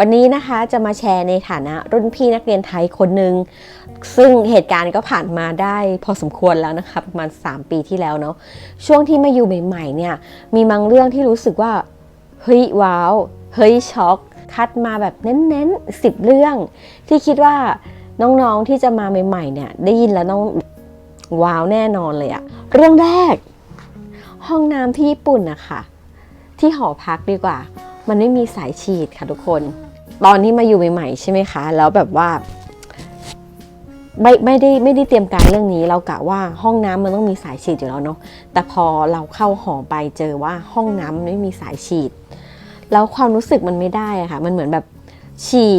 วันนี้นะคะจะมาแชร์ในฐานะรุ่นพี่นักเรียนไทยคนหนึ่งซึ่งเหตุการณ์ก็ผ่านมาได้พอสมควรแล้วนะคะประมาณ 3 ปีที่แล้วเนาะช่วงที่มาอยู่ใหม่ๆเนี่ยมีบางเรื่องที่รู้สึกว่าเฮ้ยว้าวเฮ้ยช็อกคัดมาแบบเน้นๆสิบเรื่อง ที่คิดว่าน้องๆที่จะมาใหม่ๆเนี่ยได้ยินแล้วต้องว้าวแน่นอนเลยอะเรื่องแรก ห้องน้ำที่ญี่ปุ่นนะคะที่หอพักดีกว่า มันไม่มีสายฉีดค่ะทุกคน ตอนที่มาอยู่ใหม่ๆใช่ไหมคะ แล้วแบบว่า ไม่ไม่ได้ไม่ได้เตรียมการเรื่องนี้ เรากะว่าห้องน้ำมันต้องมีสายฉีดอยู่แล้วเนาะแต่พอเราเข้าหอไปเจอว่าห้องน้ำมันไม่มีสายฉีด แล้วความรู้สึกมันไม่ได้อะค่ะ มันเหมือนแบบฉี่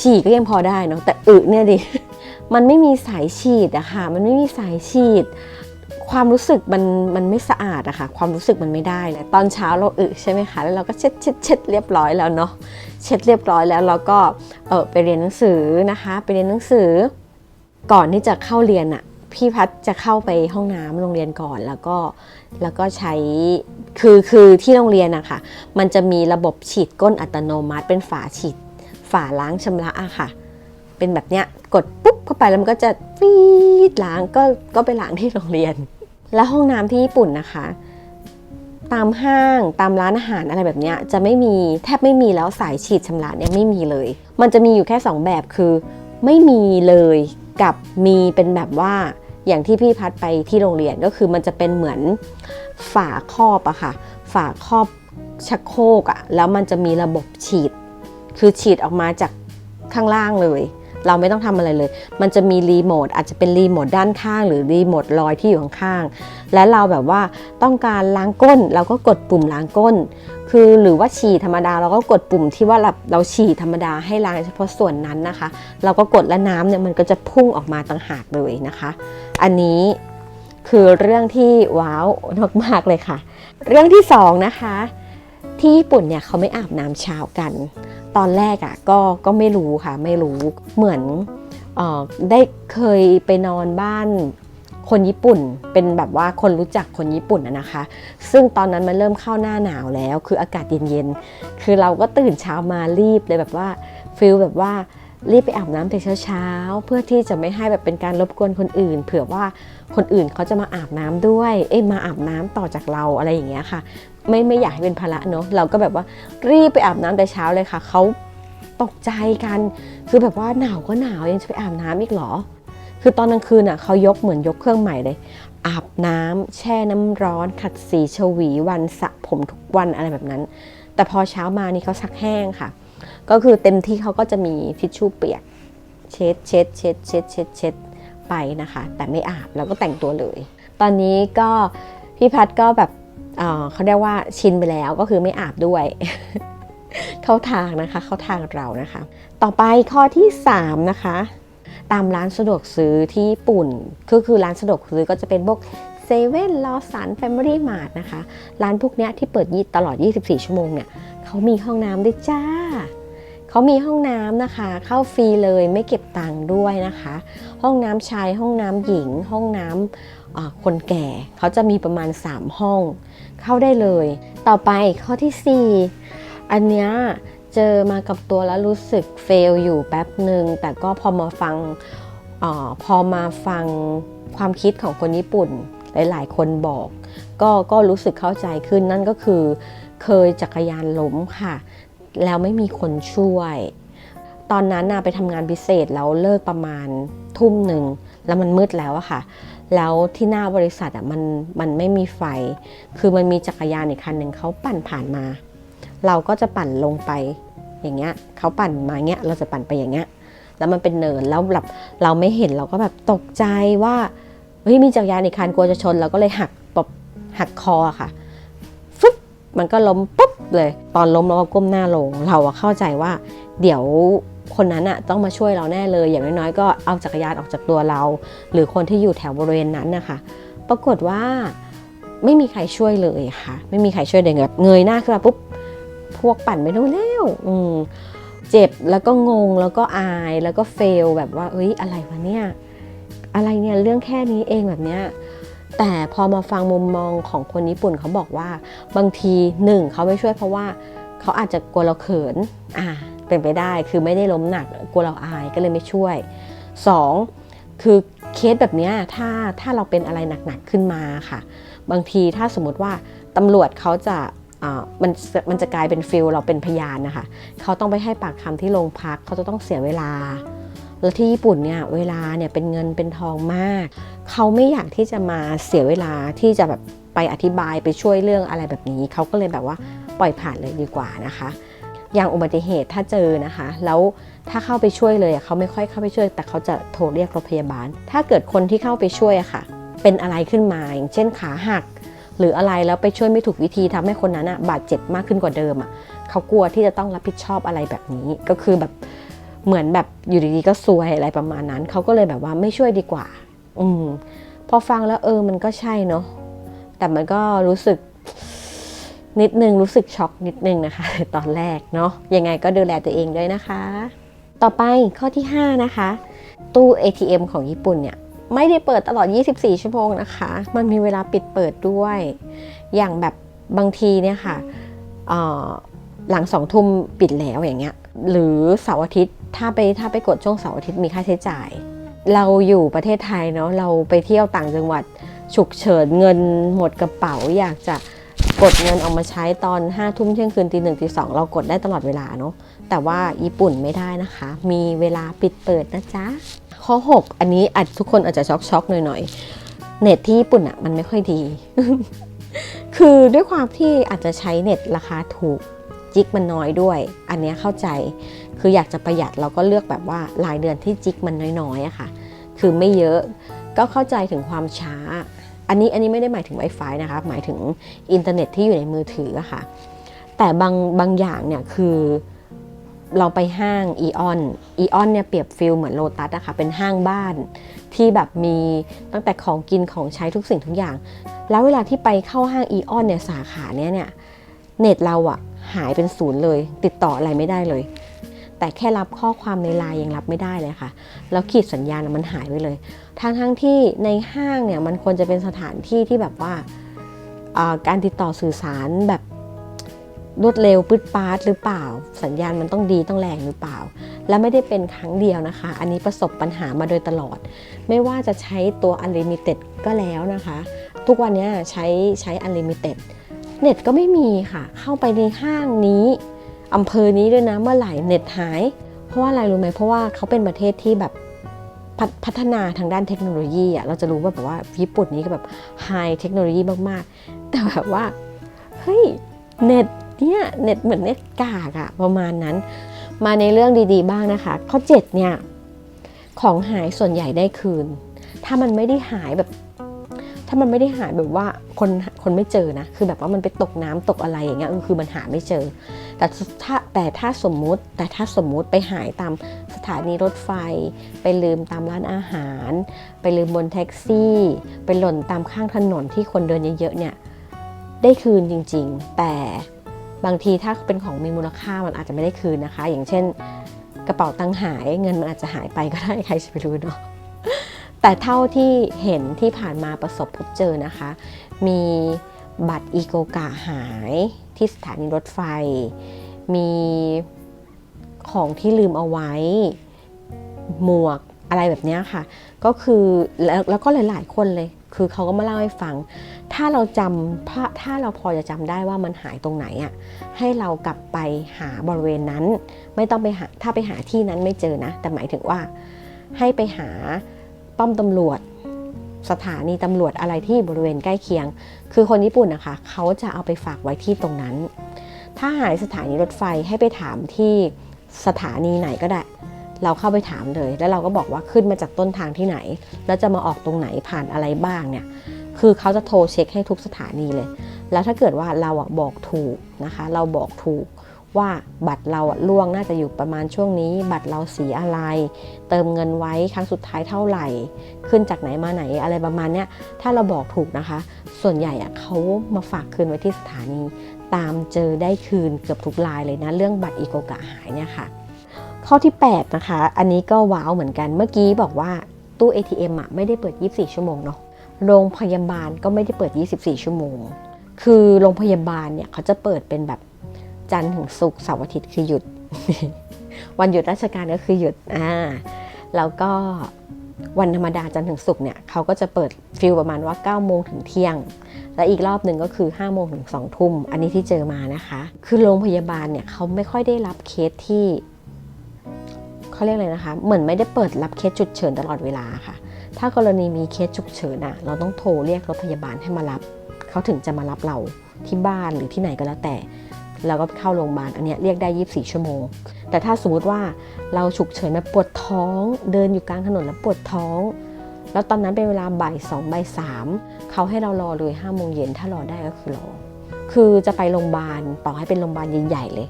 ฉี่ก็ยังพอได้เนาะแต่อึเนี่ยดิมันไม่มีสายฉีดอะค่ะ มันไม่มีสายฉีด ความรู้สึกมันมันไม่สะอาดอะค่ะ ความรู้สึกมันไม่ได้เลยตอนเช้าเราอึใช่ไหมคะแล้วเราก็เช็ดเช็ดเช็ดเรียบร้อยแล้วเนาะเช็ดเรียบร้อยแล้วเราก็เออไปเรียนหนังสือนะคะ ไปเรียนหนังสือ ก่อนที่จะเข้าเรียนอะพี่พัดจะเข้าไปห้องน้ำโรงเรียนก่อนแล้วก็แล้วก็ใช้คือคือที่โรงเรียนอะค่ะ มันจะมีระบบฉีดก้นอัตโนมัติ เป็นฝาฉีดฝาล้างชำระอะค่ะ เป็นแบบเนี้ยกดปุ๊บเข้าไปแล้วมันก็จะฟีดล้างก็ก็ไปล้างที่โรงเรียน แล้วห้องน้ำที่ญี่ปุ่นนะคะ ตามห้างตามร้านอาหารอะไรแบบนี้จะไม่มีแทบไม่มีแล้วสายฉีดชำระเนี่ยไม่มีเลย มันจะมีอยู่แค่ 2 แบบคือ ไม่มีเลยกับมีเป็นแบบว่าอย่างที่พี่พัดไปที่โรงเรียนก็คือมันจะเป็นเหมือนฝาครอบอะค่ะ ฝาครอบชักโครกอะแล้วมันจะมีระบบฉีด คือฉีดออกมาจากข้างล่างเลย เราไม่ต้องทำอะไรเลย มันจะมีรีโมทอาจจะเป็นรีโมทด้านข้าง หรือรีโมทลอยที่อยู่ข้างๆและเราแบบว่าต้องการล้างก้น เราก็กดปุ่มล้างก้น คือหรือว่าฉี่ธรรมดาเราก็กดปุ่มที่ว่าเราเราฉี่ธรรมดาให้ล้างเฉพาะส่วนนั้นนะคะ เราก็กดและน้ำเนี่ยมันก็จะพุ่งออกมาต่างหากเลยนะคะ อันนี้คือเรื่องที่ว้าวมากๆเลยค่ะ เรื่องที่สองนะคะที่ญี่ปุ่นเนี่ยเขาไม่อาบน้ำเช้ากัน ตอนแรกอะ่ะก็ก็ไม่รู้ค่ะไม่รู้เหมือนออได้เคยไปนอนบ้านคนญี่ปุ่นเป็นแบบว่าคนรู้จักคนญี่ปุ่นนะคะ ซึ่งตอนนั้นมันเริ่มเข้าหน้าหนาวแล้ว คืออากาศเย็นๆ คือเราก็ตื่นเช้ามารีบเลยแบบว่าฟิลแบบว่ารีบไปอาบน้ำแต่เช้าๆ เพื่อที่จะไม่ให้แบบเป็นการรบกวนคนอื่น เผื่อว่าคนอื่นเขาจะมาอาบน้ำด้วย เอ้ยมาอาบน้ำต่อจากเราอะไรอย่างเงี้ยค่ะ ไม่ไม่อยากให้เป็นภาระเนอะเราก็แบบว่ารีบไปอาบน้ำแต่เช้าเลยค่ะเขาตกใจกันคือแบบว่าหนาวก็หนาวยังจะไปอาบน้ำอีกหรอ คือตอนกลางคืนอะเขายกเหมือนยกเครื่องใหม่เลย อาบน้ำแช่น้ำร้อน ขัดสีชวีวันสระผมทุกวันอะไรแบบนั้น แต่พอเช้ามานี่เขาซักแห้งค่ะ ก็คือเต็มที่เขาก็จะมีทิชชู่เปียก เช็ดเช็ดเช็ดเช็ดเช็ดเช็ดไปนะคะ แต่ไม่อาบแล้วก็แต่งตัวเลย ตอนนี้ก็พี่พัดก็แบบ เขาเรียกว่าชินไปแล้วก็คือไม่อาบด้วย เข้าทางนะคะเข้าทางเรานะคะ ต่อไปข้อที่3นะคะตามร้านสะดวกซื้อที่ญี่ปุ่นก็คือร้านสะดวกซื้อก็จะเป็นพวกเซเว่นลอสันแฟมิลี่มาร์ทนะคะ ร้านพวกเนี้ยที่เปิดยี่ตลอด 24 ชั่วโมงเนี่ยเขามีห้องน้ำด้วยจ้า เขามีห้องน้ำนะคะ เข้าฟรีเลยไม่เก็บตังค์ด้วยนะคะ ห้องน้ำชายห้องน้ำหญิง ห้องน้ำคนแก่ เขาจะมีประมาณ 3 ห้อง เข้าได้เลย ต่อไปข้อที่ 4 อันเนี้ยเจอมากับตัวแล้วรู้สึกเฟลอยู่แป๊บหนึ่งแต่ก็พอมาฟังอาพอมาฟังความคิดของคนญี่ปุ่นหลาย ๆ คนบอก ก็ก็รู้สึกเข้าใจขึ้นนั่นก็คือ เคยจักรยานล้มค่ะ แล้วไม่มีคนช่วย ตอนนั้นน่ะไปทำงานพิเศษแล้วเลิกประมาณทุ่มหนึ่ง แล้วมันมืดแล้วอะค่ะ แล้วที่หน้าบริษัทอะมันมันไม่มีไฟ คือมันมีจักรยานอีกคันหนึ่งเขาปั่นผ่านมา เราก็จะปั่นลงไปอย่างเงี้ยเขาปั่นมาเงี้ยเราจะปั่นไปอย่างเงี้ยแล้วมันเป็นเนินแล้วแบบเราไม่เห็นเราก็แบบตกใจว่าเฮ้ยมีจักรยานอีกคันกลัวจะชนเราก็เลยหักปบหักคอค่ะฟึ๊บมันก็ล้มปุ๊บเลย ตอนล้มเราก็ก้มหน้าลง เราอะเข้าใจว่าเดี๋ยว คนนั้นอะต้องมาช่วยเราแน่เลย อย่างน้อยๆก็เอาจักรยานออกจากตัวเรา หรือคนที่อยู่แถวบริเวณนั้นนะคะ ปรากฏว่าไม่มีใครช่วยเลยค่ะ ไม่มีใครช่วยเลยแบบเงยหน้าขึ้นมาปุ๊บพวกปั่นไปโน่นแล้วอืมเจ็บแล้วก็งงแล้วก็อายแล้วก็เฟลแบบว่า เอ้ยอะไรวะเนี่ยอะไรเนี่ยเรื่องแค่นี้เองแบบเนี้ยแต่พอมาฟังมุมมองของคนญี่ปุ่นเขาบอกว่า บางทีหนึ่งเขาไม่ช่วยเพราะว่าเขาอาจจะกลัวเราเขินอ่า เป็นไปได้คือไม่ได้ล้มหนักกลัวเราอายก็เลยไม่ช่วย 2. คือเคสแบบนี้ถ้าถ้าเราเป็นอะไรหนักๆขึ้นมาค่ะ บางทีถ้าสมมติว่าตำรวจเขาจะมันมันจะกลายเป็นฟิลเราเป็นพยานนะคะ เขาต้องไปให้ปากคำที่โรงพักเขาจะต้องเสียเวลา แล้วที่ญี่ปุ่นเนี่ยเวลาเนี่ยเป็นเงินเป็นทองมาก เขาไม่อยากที่จะมาเสียเวลาที่จะแบบไปอธิบายไปช่วยเรื่องอะไรแบบนี้ เขาก็เลยแบบว่าปล่อยผ่านเลยดีกว่านะคะ อย่างอุบัติเหตุถ้าเจอนะคะ แล้วถ้าเข้าไปช่วยเลยเขาไม่ค่อยเข้าไปช่วย แต่เขาจะโทรเรียกรถพยาบาล ถ้าเกิดคนที่เข้าไปช่วยอะค่ะ เป็นอะไรขึ้นมาอย่างเช่นขาหัก หรืออะไรแล้วไปช่วยไม่ถูกวิธีทำให้คนนั้นอะบาดเจ็บมากขึ้นกว่าเดิมอะเขากลัวที่จะต้องรับผิดชอบอะไรแบบนี้ก็คือแบบเหมือนแบบอยู่ดีๆก็ซวยอะไรประมาณนั้นเขาก็เลยแบบว่าไม่ช่วยดีกว่า อืมพอฟังแล้วเออมันก็ใช่เนาะแต่มันก็รู้สึก นิดนึงรู้สึกช็อกนิดนึงนะคะตอนแรกเนาะยังไงก็ดูแลตัวเองด้วยนะคะ ต่อไปข้อที่ 5 นะคะ ตู้ ATM ของญี่ปุ่นเนี่ยไม่ได้เปิดตลอด 24 ชั่วโมงนะคะ มันมีเวลาปิดเปิดด้วย อย่างแบบบางทีเนี่ยค่ะหลังสองทุ่มปิดแล้วอย่างเงี้ย หรือเสาร์อาทิตย์ถ้าไปถ้าไปกดช่วงเสาร์อาทิตย์มีค่าใช้จ่าย เราอยู่ประเทศไทยเนาะเราไปเที่ยวต่างจังหวัดฉุกเฉินเงินหมดกระเป๋าอยากจะ กดเงินออกมาใช้ตอน5้าทุ่มเที่ยงคืนตีหนึ่งตีสองเรากดได้ตลอดเวลาเนาะแต่ว่าญี่ปุ่นไม่ได้นะคะ มีเวลาปิดเปิดนะจ๊ะ ข้อ 6 อันนี้อาจทุกคนอาจจะช็อกช็อกๆหน่อยๆ เน็ตที่ญี่ปุ่นอะมันไม่ค่อยดี คือด้วยความที่อาจจะใช้เน็ตราคาถูกจิกมันน้อยด้วย อันนี้เข้าใจคืออยากจะประหยัดเราก็เลือกแบบว่ารายเดือนที่จิกมันน้อยๆอะค่ะ คือไม่เยอะก็เข้าใจถึงความช้า อันนี้อันนี้ไม่ได้หมายถึง Wi-Fi นะคะหมายถึงอินเทอร์เน็ตที่อยู่ในมือถือค่ะ แต่บางบางอย่างเนี่ยคือเราไปห้างอีออนอีออนเนี่ยเปรียบฟิลเหมือนโลตัสอะค่ะเป็นห้างบ้านที่แบบมีตั้งแต่ของกินของใช้ทุกสิ่งทุกอย่าง แล้วเวลาที่ไปเข้าห้างอีออนเนี่ยสาขาเนี้ยเนี่ยเน็ตเราอะหายเป็นศูนย์เลย ติดต่ออะไรไม่ได้เลย แต่แค่รับข้อความในไลน์ยังรับไม่ได้เลยค่ะ แล้วขีดสัญญาณมันหายไปเลย ทั้งทั้งๆที่ในห้างเนี่ยมันควรจะเป็นสถานที่ที่แบบว่าการติดต่อสื่อสารแบบรวดเร็วปืดปาดหรือเปล่า สัญญาณมันต้องดีต้องแรงหรือเปล่า และไม่ได้เป็นครั้งเดียวนะคะ อันนี้ประสบปัญหามาโดยตลอด ไม่ว่าจะใช้ตัว Unlimited ก็แล้วนะคะ ทุกวันนี้ใช้ใช้ Unlimited เน็ตก็ไม่มีค่ะ เข้าไปในห้างนี้ อำเภอนี้ด้วยนะเมื่อไหร่เน็ตหาย เพราะว่าอะไรรู้ไหมเพราะว่าเขาเป็นประเทศที่แบบพัฒพัฒนาทางด้านเทคโนโลยีอะเราจะรู้ว่าแบบว่าญี่ปุ่นนี้ก็แบบไฮเทคโนโลยีมากๆ แต่แบบว่าเฮ้ยเน็ตเนี่ยเน็ตเหมือนเน็ตกากอะประมาณนั้น มาในเรื่องดีๆบ้างนะคะ ข้อ 7 เนี่ย ของหายส่วนใหญ่ได้คืน ถ้ามันไม่ได้หายแบบ ถ้ามันไม่ได้หายแบบว่าคนคนไม่เจอนะ คือแบบว่ามันไปตกน้ำตกอะไรอย่างเงี้ยคือมันหาไม่เจอ แต่ถ้าแต่ถ้าสมมุติ แต่ถ้าสมมุติไปหายตามสถานีรถไฟ ไปลืมตามร้านอาหาร ไปลืมบนแท็กซี่ ไปหล่นตามข้างถนนที่คนเดินเยอะๆเนี่ยได้คืนจริง ๆ แต่บางทีถ้าเป็นของมีมูลค่ามันอาจจะไม่ได้คืนนะคะ อย่างเช่น กระเป๋าตังค์หายเงินมันอาจจะหายไปก็ได้ใครจะไปรู้เนาะ แต่เท่าที่เห็นที่ผ่านมาประสบพบเจอนะคะ มีบัตรอีโกกาหายที่สถานีรถไฟ มีของที่ลืมเอาไว้ หมวกอะไรแบบนี้ค่ะ ก็คือแล้วแล้วก็หลาย ๆ คนเลย คือเขาก็มาเล่าให้ฟัง ถ้าเราจำถ้าถ้าเราพอจะจำได้ว่ามันหายตรงไหนอะ่ะให้เรากลับไปหาบริเวณนั้น ไม่ต้องไปหาถ้าไปหาที่นั้นไม่เจอนะ แต่หมายถึงว่าให้ไปหา ป้อมตำรวจ สถานีตำรวจอะไรที่บริเวณใกล้เคียง คือคนญี่ปุ่นนะคะ เขาจะเอาไปฝากไว้ที่ตรงนั้น ถ้าหายสถานีรถไฟให้ไปถามที่สถานีไหนก็ได้ เราเข้าไปถามเลย แล้วเราก็บอกว่าขึ้นมาจากต้นทางที่ไหน แล้วจะมาออกตรงไหนผ่านอะไรบ้างเนี่ย คือเขาจะโทรเช็คให้ทุกสถานีเลย แล้วถ้าเกิดว่าเราอะบอกถูกนะคะ เราบอกถูก ว่าบัตรเราล่วงน่าจะอยู่ประมาณช่วงนี้ บัตรเราสีอะไร เติมเงินไว้ครั้งสุดท้ายเท่าไหร่ ขึ้นจากไหนมาไหนอะไรประมาณเนี้ยถ้าเราบอกถูกนะคะ ส่วนใหญ่เขามาฝากคืนไว้ที่สถานี ตามเจอได้คืนเกือบทุกรายเลยนะ เรื่องบัตรอีโกกะหายเนี่ยค่ะข้อที่ 8 นะคะ อันนี้ก็ว้าวเหมือนกัน เมื่อกี้บอกว่าตู้ ATM อะไม่ได้เปิด 24 ชั่วโมงเนาะ โรงพยาบาลก็ไม่ได้เปิด 24 ชั่วโมง คือโรงพยาบาลเนี่ยเขาจะเปิดเป็นแบบ จันทร์ถึงศุกร์เสาร์อาทิตย์คือหยุด วันหยุดราชการก็คือหยุดอ่าแล้วก็วันธรรมดาจันทร์ถึงศุกร์เนี่ยเขาก็จะเปิดฟิลประมาณว่า 9 โมงถึงเที่ยง และอีกรอบหนึ่งก็คือ 5 โมงถึง 2 ทุ่ม อันนี้ที่เจอมานะคะ คือโรงพยาบาลเนี่ยเขาไม่ค่อยได้รับเคสที่เขาเรียกอะไรนะคะ เหมือนไม่ได้เปิดรับเคสฉุกเฉินตลอดเวลาค่ะ ถ้ากรณีมีเคสฉุกเฉินอะเราต้องโทรเรียกรถพยาบาลให้มารับ เขาถึงจะมารับเราที่บ้านหรือที่ไหนก็แล้วแต่ แล้วก็เข้าโรงพยาบาลอันนี้เรียกได้ 24 ชั่วโมง แต่ถ้าสมมติว่าเราฉุกเฉินแบบปวดท้อง เดินอยู่กลางถนนแล้วปวดท้อง แล้วตอนนั้นเป็นเวลาบ่ายสองบ่ายสามเขาให้เรารอเลย5โมงเย็นถ้ารอได้ก็คือรอ คือจะไปโรงพยาบาลต่อให้เป็นโรงพยาบาลใหญ่ๆเลย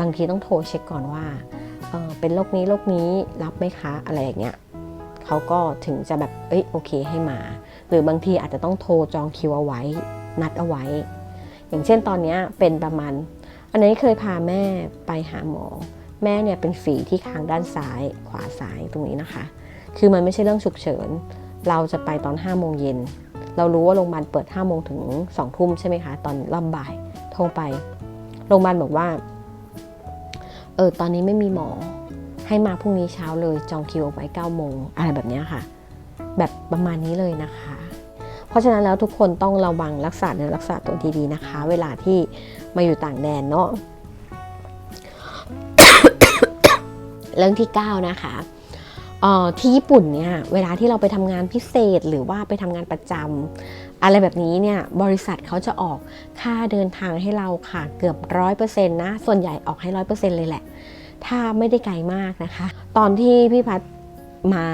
บางทีต้องโทรเช็คก่อนว่าเออเป็นโรคนี้โรคนี้รับไหมคะอะไรอย่างเงี้ยเขาก็ถึงจะแบบเอ้ยโอเคให้มา หรือบางทีอาจจะต้องโทรจองคิวเอาไว้ นัดเอาไว้ อย่างเช่นตอนนี้เป็นประมาณ อันนี้เคยพาแม่ไปหาหมอ แม่เนี่ยเป็นฝีที่คางด้านซ้ายขวาซ้ายตรงนี้นะคะ คือมันไม่ใช่เรื่องฉุกเฉิน เราจะไปตอน5โมงเย็น เรารู้ว่าโรงพยาบาลเปิด5โมงถึง2ทุ่มใช่ไหมคะ ตอนรอบบ่ายโทรไป โรงพยาบาลบอกว่า เออตอนนี้ไม่มีหมอ ให้มาพรุ่งนี้เช้าเลยจองคิวเอาไว้9โมงอะไรแบบนี้ค่ะ แบบประมาณนี้เลยนะคะ เพราะฉะนั้นแล้วทุกคนต้องระวังรักษาเนื้อรักษาตัวดีๆนะคะ เวลาที่มาอยู่ต่างแดนเนาะเรื่องที่ 9 นะคะที่ญี่ปุ่นเนี่ยเวลาที่เราไปทำงานพิเศษหรือว่าไปทำงานประจำอะไรแบบนี้เนี่ยบริษัทเขาจะออกค่าเดินทางให้เราค่ะเกือบร้อยเปอร์เซ็นต์นะส่วนใหญ่ออกให้ร้อยเปอร์เซ็นต์เลยแหละ ถ้าไม่ได้ไกลมากนะคะ ตอนที่พี่พัดมา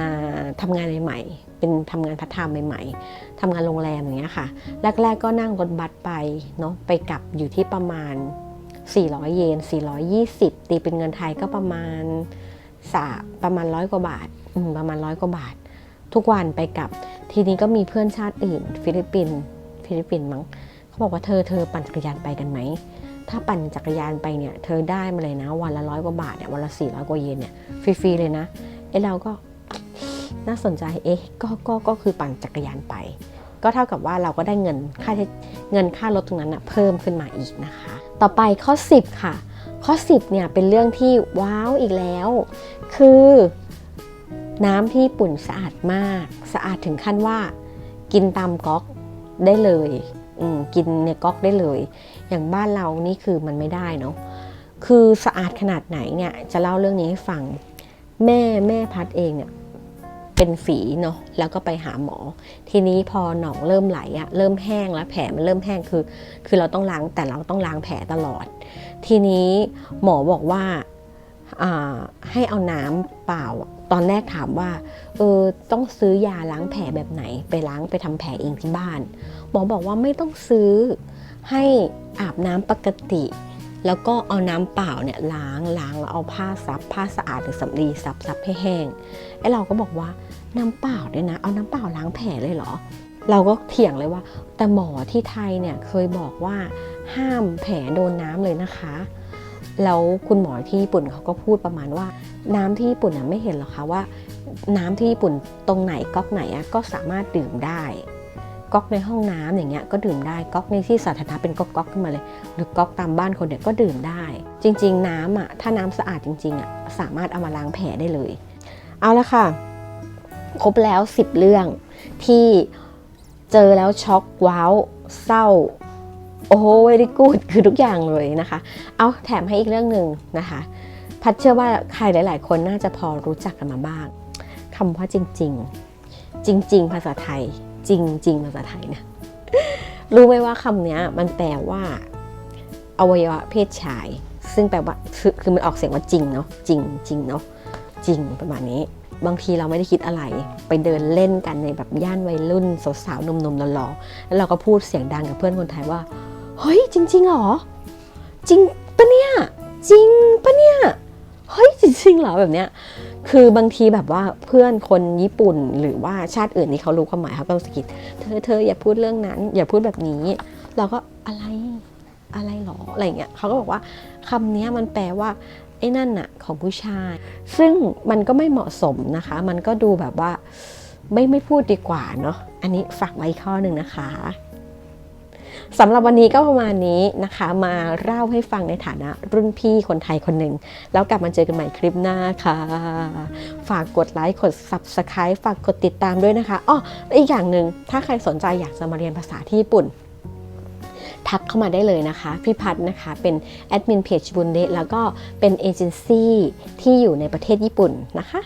ทำงานใหม่ เป็นทำงานพัฒนาใหม่ๆทำงานโรงแรมอย่างเงี้ยค่ะ แรก ๆ ก็นั่งรถบัสไปเนาะไปกลับอยู่ที่ประมาณ 400 เยน 420 ตีเป็นเงินไทยก็ประมาณสาประมาณร้อยกว่าบาทประมาณร้อยกว่าบาท ทุกวันไปกลับ ทีนี้ก็มีเพื่อนชาติอื่น ฟิลิปปินส์ฟิลิปปินส์มั้งเขาบอกว่าเธอเธอปั่นจักรยานไปกันไหมถ้าปั่นจักรยานไปเนี่ย เธอได้มาเลยนะ วันละร้อยกว่าบาทเนี่ยวันละสี่ร้อยกว่าเยนเนี่ยฟรีๆเลยนะเอ้เราก็ น่าสนใจเอ๊ะก็ก็ก็คือปั่นจักรยานไป ก็เท่ากับว่าเราก็ได้เงินค่าใช้เงินค่ารถตรงนั้นนะเพิ่มขึ้นมาอีกนะคะ ต่อไปข้อ 10 ค่ะ ข้อ 10เนี่ยเป็นเรื่องที่ว้าวอีกแล้ว คือน้ำที่ญี่ปุ่นสะอาดมาก สะอาดถึงขั้นว่ากินตามก๊อกได้เลยกินในก๊อกได้เลย อย่างบ้านเรานี่คือมันไม่ได้เนาะคือสะอาดขนาดไหนเนี่ยจะเล่าเรื่องนี้ให้ฟัง แม่แม่พัดเองเนี่ย เป็นฝีเนาะแล้วก็ไปหาหมอ ทีนี้พอหนองเริ่มไหลอะเริ่มแห้งแล้วแผลมันเริ่มแห้งคือ คือเราต้องล้างแต่เราต้องล้างแผลตลอด ทีนี้หมอบอกว่าอ่าให้เอาน้ำเปล่า ตอนแรกถามว่าเออต้องซื้อยาล้างแผลแบบไหน ไปล้างไปทำแผลเองที่บ้าน หมอบอกว่าไม่ต้องซื้อให้อาบน้ำปกติ แล้วก็เอาน้ำเปล่าเนี่ยล้างล้างแล้วเอาผ้าซับผ้าสะอาดหรือสำลีซับซับให้แห้งไอ้เราก็บอกว่า น้ำเปล่าเนี่ยนะ เอาน้ำเปล่าล้างแผลเลยเหรอ เราก็เถียงเลยว่า แต่หมอที่ไทยเนี่ยเคยบอกว่าห้ามแผลโดนน้ำเลยนะคะ แล้วคุณหมอที่ญี่ปุ่นเขาก็พูดประมาณว่า น้ำที่ญี่ปุ่นน่ะไม่เห็นหรอกคะว่า น้ำที่ญี่ปุ่นตรงไหนก๊อกไหนก็สามารถดื่มได้ก๊อกในห้องน้ำอย่างเงี้ยก็ดื่มได้ก๊อกในที่สาธารณะเป็นก๊อกก๊อกขึ้นมาเลย หรือก๊อกตามบ้านคนเนี่ยก็ดื่มได้ จริง ๆ น้ำอะถ้าน้ำสะอาดจริงๆอะสามารถเอามาล้างแผลได้เลย เอาละค่ะ ครบแล้ว 10 เรื่องที่เจอแล้วช็อกว้าวเศร้า โอ้โหเวดีกูดคือทุกอย่างเลยนะคะ เอาแถมให้อีกเรื่องหนึ่งนะคะ พัดเชื่อว่าใครหลาย ๆ คนน่าจะพอรู้จักกันมาบ้างคำว่าจริง ๆ จริง ๆ ภาษาไทย จริง ๆ ภาษาไทยนะรู้ไหมว่าคำนี้มันแปลว่า อวัยวะเพศชาย ซึ่งแปลว่าคือคือมันออกเสียงว่าจริงเนาะจริงจริงเนาะจริงประมาณนี้ บางทีเราไม่ได้คิดอะไร ไปเดินเล่นกันในแบบย่านวัยรุ่นสาวๆนุ่มๆหล่อๆแล้วเราก็พูดเสียงดังกับเพื่อนคนไทยว่า เฮ้ย จริงๆเหรอ จริงปะเนี่ยจริงปะเนี่ยเฮ้ยจริงๆเหรอแบบเนี้ยคือบางทีแบบว่าเพื่อนคนญี่ปุ่นหรือว่าชาติอื่นที่เขารู้ความหมายเขาก็สะกิดเธอเธออย่าพูดเรื่องนั้น อย่าพูดแบบนี้ เราก็อะไรอะไรหรออะไรเงี้ยเขาก็บอกว่าคำนี้มันแปลว่า ไอ้นั่นน่ะของผู้ชาย ซึ่งมันก็ไม่เหมาะสมนะคะ มันก็ดูแบบว่าไม่ไม่พูดดีกว่าเนาะอันนี้ฝากไว้ข้อหนึ่งนะคะสำหรับวันนี้ก็ประมาณนี้นะคะ มาเล่าให้ฟังในฐานะรุ่นพี่คนไทยคนหนึ่ง แล้วกลับมาเจอกันใหม่คลิปหน้าค่ะ ฝากกดไลค์กด Subscribe ฝากกดติดตามด้วยนะคะอ้ออีกอย่างหนึ่งถ้าใครสนใจอยากจะมาเรียนภาษาที่ญี่ปุ่น ทักเข้ามาได้เลยนะคะ พี่พัฒนะคะ เป็นแอดมินเพจบุญเดแล้วก็เป็นเอเจนซี่ที่อยู่ในประเทศญี่ปุ่นนะคะ